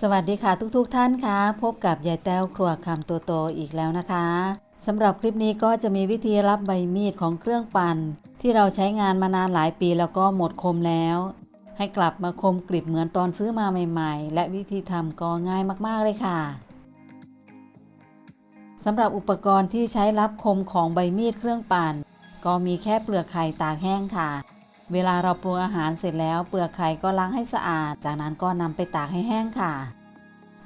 สวัสดีค่ะทุกๆทท่านคะพบกับยายแต้วครัวคำตัวโตอีกแล้วนะคะสำหรับคลิปนี้ก็จะมีวิธีรับใบมีดของเครื่องปั่น ที่เราใช้งานมานานหลายปีแล้วก็หมดคมแล้ว ให้กลับมาคมกริบเหมือนตอนซื้อมาใหม่ ๆ และวิธีทำก็ง่ายมากๆเลยค่ะสำหรับอุปกรณ์ที่ใช้รับคมของใบมีดเครื่องปั่น ก็มีแค่เปลือกไข่ตากแห้งค่ะ เวลาเราปรุงอาหารเสร็จแล้วเปลือกไข่ก็ล้างให้สะอาด จากนั้นก็นำไปตากให้แห้งค่ะ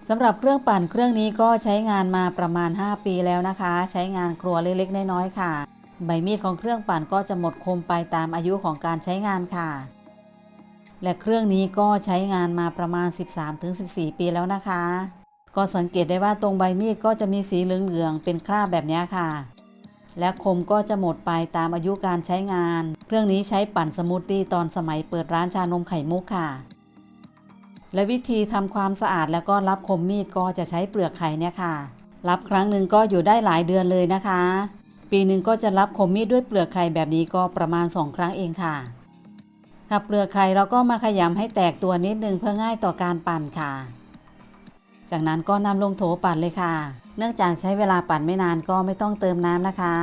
สำหรับเครื่องปั่นเครื่องนี้ก็ใช้งานมาประมาณ 5 ปีแล้วนะคะ ใช้งานครัวเล็กๆน้อยๆค่ะ ใบมีดของเครื่องปั่นก็จะหมดคมไปตามอายุของการใช้งานค่ะ และเครื่องนี้ก็ใช้งานมาประมาณ 13-14 ปีแล้วนะคะ ก็สังเกตได้ว่าตรงใบมีดก็จะมีสีเหลืองๆเป็นคราบแบบนี้ค่ะ และคมก็จะหมดไปตามอายุการใช้งาน เครื่องนี้ใช้ปั่นสมูทตี้ตอนสมัยเปิดร้านชานมไข่มุกค่ะ และวิธีทำความสะอาดแล้วก็รับคมมีดก็จะใช้เปลือกไข่เนี่ยค่ะ รับครั้งหนึ่งก็อยู่ได้หลายเดือนเลยนะคะ ปีหนึ่งก็จะรับคมมีดด้วยเปลือกไข่แบบนี้ก็ประมาณ 2 ครั้งเองค่ะค่ะเปลือกไข่เราก็มาขยำให้แตกตัวนิดนึงเพื่อง่ายต่อการปั่นค่ะ จากนั้นก็นำลงโถปั่นเลยค่ะ เนื่องจากใช้เวลาปั่นไม่นานก็ไม่ต้องเติมน้ำนะคะ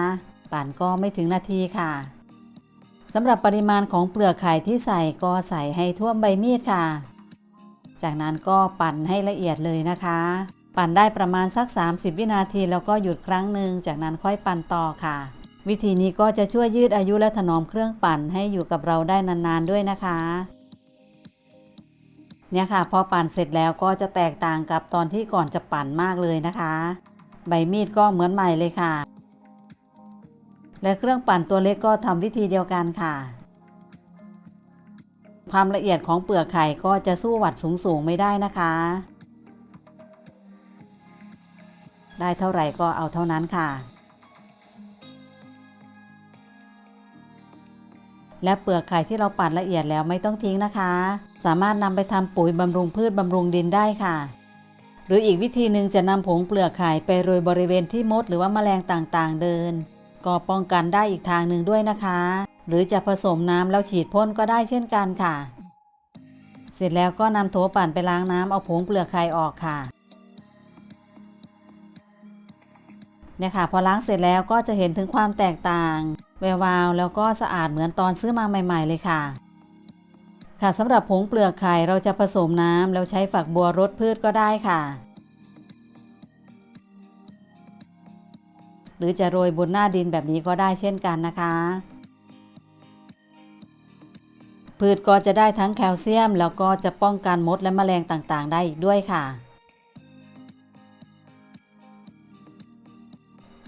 ปั่นก็ไม่ถึงนาทีค่ะสำหรับปริมาณของเปลือกไข่ที่ใส่ก็ใส่ให้ท่วมใบมีดค่ะ จากนั้นก็ปั่นให้ละเอียดเลยนะคะ ปั่นได้ประมาณสัก 30 วินาทีแล้วก็หยุดครั้งหนึ่งจากนั้นค่อยปั่นต่อค่ะ วิธีนี้ก็จะช่วยยืดอายุและถนอมเครื่องปั่นให้อยู่กับเราได้นานๆด้วยนะคะ เนี่ยค่ะ พอปั่นเสร็จแล้วก็จะแตกต่างกับตอนที่ก่อนจะปั่นมากเลยนะคะ ใบมีดก็เหมือนใหม่เลยค่ะ และเครื่องปั่นตัวเล็กก็ทำวิธีเดียวกันค่ะ ความละเอียดของเปลือกไข่ก็จะสู้วัดสูงๆไม่ได้นะคะ ได้เท่าไหร่ก็เอาเท่านั้นค่ะ และเปลือกไข่ที่เราปั่นละเอียดแล้วไม่ต้องทิ้งนะคะ สามารถนำไปทำปุ๋ยบำรุงพืชบำรุงดินได้ค่ะ หรืออีกวิธีหนึ่งจะนำผงเปลือกไข่ไปโรยบริเวณที่มดหรือว่าแมลงต่างๆ เดิน ก็ป้องกันได้อีกทางหนึ่งด้วยนะคะ หรือจะผสมน้ำแล้วฉีดพ่นก็ได้เช่นกันค่ะ เสร็จแล้วก็นำโถปั่นไปล้างน้ำเอาผงเปลือกไข่ออกค่ะเนี่ยค่ะพอล้างเสร็จแล้วก็จะเห็นถึงความแตกต่าง แวววาวแล้วก็สะอาดเหมือนตอนซื้อมาใหม่ ๆ เลยค่ะ ค่ะสำหรับผงเปลือกไข่เราจะผสมน้ำแล้วใช้ฝักบัวรดพืชก็ได้ค่ะ หรือจะโรยบนหน้าดินแบบนี้ก็ได้เช่นกันนะคะ พืชก็จะได้ทั้งแคลเซียม แล้วก็จะป้องกันมดและแมลงต่างๆ ได้อีกด้วยค่ะ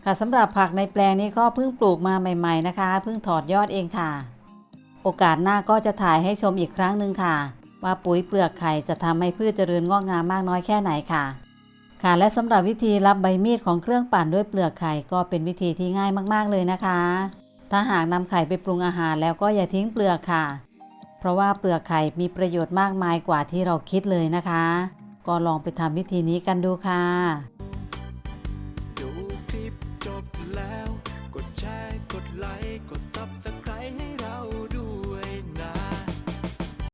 ค่ะสำหรับผักในแปลงนี้ก็เพิ่งปลูกมาใหม่ ๆนะคะ เพิ่งถอดยอดเองค่ะ โอกาสหน้าก็จะถ่ายให้ชมอีกครั้งหนึ่งค่ะ ว่าปุ๋ยเปลือกไข่จะทำให้พืชเจริญงอกงามมากน้อยแค่ไหนค่ะ ค่ะและสำหรับวิธีรับใบมีดของเครื่องปั่นด้วยเปลือกไข่ก็เป็นวิธีที่ง่ายมากๆเลยนะคะ ถ้าหากนำไข่ไปปรุงอาหารแล้วก็อย่าทิ้งเปลือกค่ะ เพราะว่าเปลือกไข่มีประโยชน์มากมายกว่าที่เราคิดเลยนะคะ ก็ลองไปทำวิธีนี้กันดูค่ะ กดแชร์ กดไลค์ กดซับสไครต์ให้